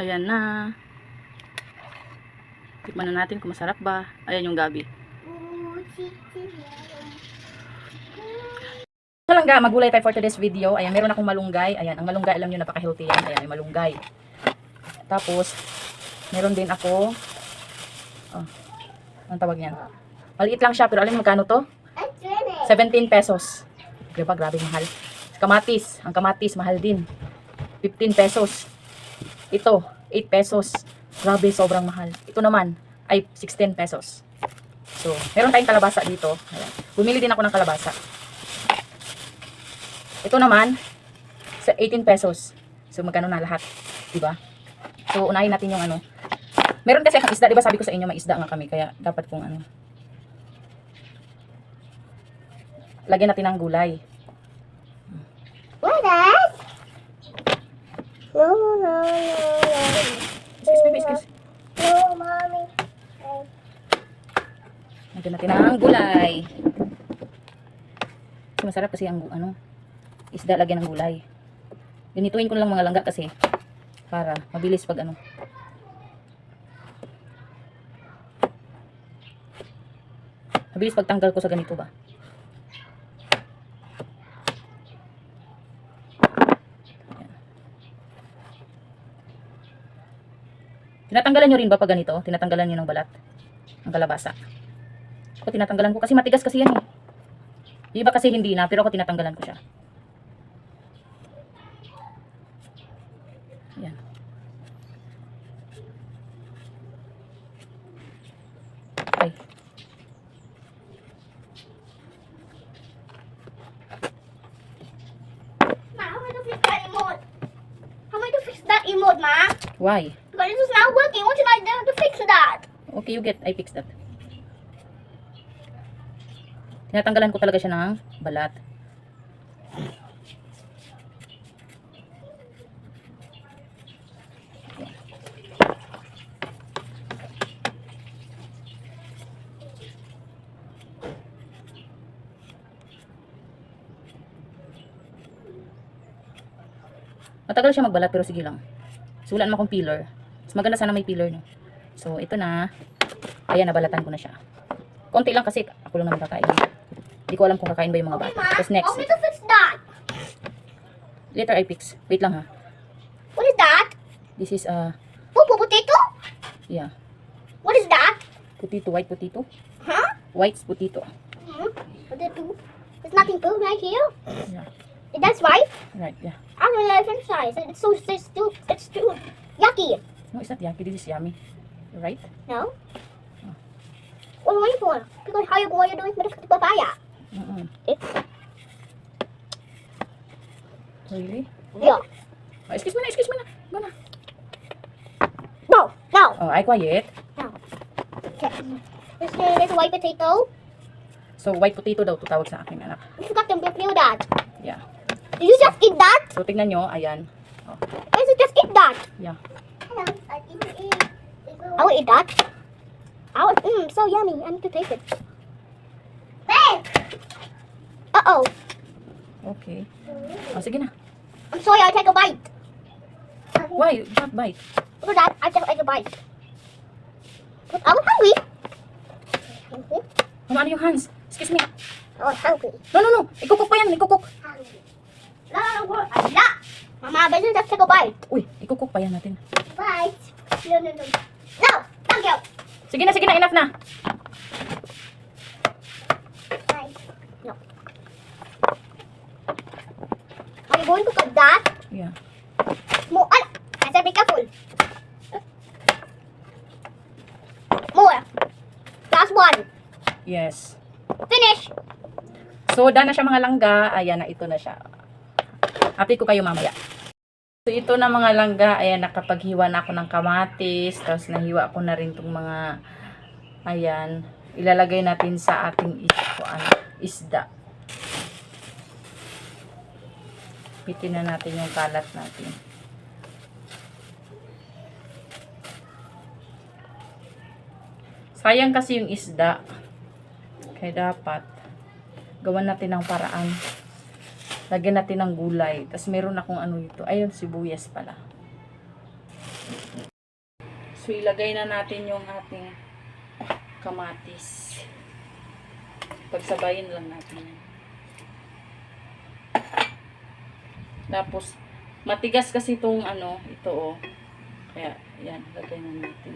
Ayan na. Tikman na natin kung masarap ba. Ayan yung gabi. So lang ga, magulay tayo for today's video. Ayan, meron akong malunggay. Ayan, ang malunggay, alam nyo, napaka-healthy yan. Ayan, yung malunggay. Tapos, meron din ako, oh, ang tawag niyan? Maliit lang siya, pero alam mo magkano to? 17 pesos. Diba, grabe mahal. Kamatis, ang kamatis, mahal din. 15 pesos. Ito, 8 pesos. Grabe, sobrang mahal. Ito naman, ay 16 pesos. So, meron tayong kalabasa dito. Ayan. Bumili din ako ng kalabasa. Ito naman, sa 18 pesos. So, magkano na lahat? Diba? So, unahin natin yung ano. Meron kasi akong isda, diba sabi ko sa inyo, may isda nga kami. Kaya, dapat kung ano. Lagyan natin ng gulay. What that? No, no, no, no. Excuse me, excuse. No, mommy. Lagyan natin ng gulay. Kasi masarap kasi ang ano, isda lagyan ng gulay. Ganituin ko lang mga langga kasi para mabilis pag ano. Mabilis pag tanggal ko sa ganito ba. Tinatanggalan nyo rin ba pag ganito? Tinatanggalan nyo ng balat? Ang kalabasa. Ako tinatanggalan ko kasi matigas kasi yan eh. Yung Iba kasi hindi na, pero ako tinatanggalan ko siya. Yan. Ay. Ma, how am I to fix that emote? How am I to fix that emote, Ma? Why? But it is not working. What should I do to fix that? Okay, you get. I fix that. Tinatanggalan ko talaga siya ng balat. Matagal siya magbalat pero sige lang. Wala naman akong peeler. Mas maganda sana may peeler, no? So, ito na. Ayan, nabalatan ko na siya. Konti lang kasi ako lang naman kakain. Hindi ko alam kung kakain ba yung mga Okay, bata. Ma. Tapos next, I to fix that? later I fix. Wait lang ha. What is that? This is, uh, Poo potato? yeah, What is that? potato, white potato. Huh? White potato. Hmm? Potato? There's nothing poo right here. Yeah, That's right. right, yeah. I don't know french fries. It's so it's too it's too yucky. No, it's not yucky. This is yummy. Right? No? What are you for? Because how you what are you doing with the papaya? Mm-mm. It's Really? yeah. Oh, excuse me na, excuse me na. Go na. No, no. Oh, I quiet. Okay. This is white potato. So, white potato daw tutawag sa akin, anak. You forgot to peel that. Yeah. Did you just eat that? So, tignan nyo, ayan. Why did you just eat that? Yeah. Hello, I eat I will eat that. I will, mm, so yummy. I need to taste it. Uh-oh. Okay. Oh, sige na. I'm sorry, I'll take a bite. Why? Not bite. At that. I just ate a bite. But I was hungry. Hungry? Ano, ano yung hands? Excuse me. I was hungry. No, no, no. Ikukok pa yan. Ikukok. Hungry. No, no, no. I'm not. Mama, I better just take a bite. Uy, ikukok pa yan natin. Bite. No, no, no. No, thank you. Sige na, sige na. Enough na. Bite. No. Are you going to cut that? Yeah. More. I said be careful. More. Last one. Yes. Finish. So, daan na siya mga langga. Ayan na, ito na siya. Update ko kayo mamaya. So, ito na mga langga. Ayan, nakapaghiwa na ako ng kamatis. Tapos, nahiwa ko na rin itong mga, ayan, ilalagay natin sa ating is, ano, isda. Pitin na natin yung kalat natin. Sayang kasi yung isda. Kaya dapat, gawan natin ng paraan. Lagyan natin ng gulay. Tapos meron akong ano dito. Ayun, sibuyas pala. So, ilagay na natin yung ating kamatis. Pagsabayin lang natin yan. Tapos, matigas kasi itong ano, ito oh. Kaya, yan, lagay na natin.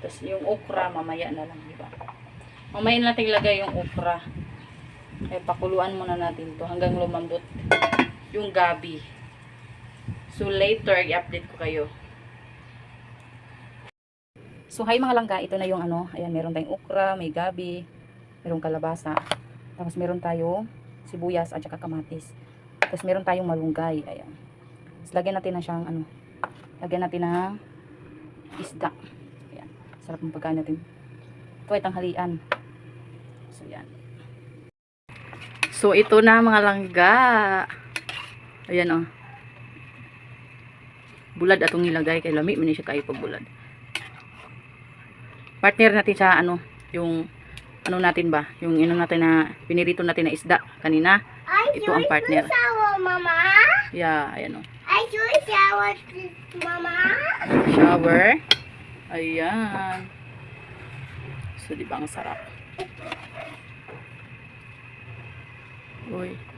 Tapos yung okra, mamaya na lang, di ba? Mamaya natin ilagay yung okra. Ay, pakuluan muna natin to hanggang lumambot yung gabi. So, later, i-update ko kayo. So, hi mga langga, ito na yung ano, ayan, meron tayong okra, may gabi, merong kalabasa, tapos meron tayong sibuyas at saka kamatis. Tapos meron tayong malunggay, ayan. Tapos lagyan natin na siyang, ano, lagyan natin ng isda. Ayan, sarap ng pagkain natin. Ito ay tanghalian. So, yan. So, ito na mga langga. Ayan, oh. Bulad atong nilagay kay lami man siya kay pagbulad partner natin sa ano, yung ano natin ba, yung ino natin na pinirito natin na isda kanina. I Ito ang partner. shower, Mama. Yeah, ayan o. I shower, Mama. Shower. Ayan. So, di ba ang sarap? Uy.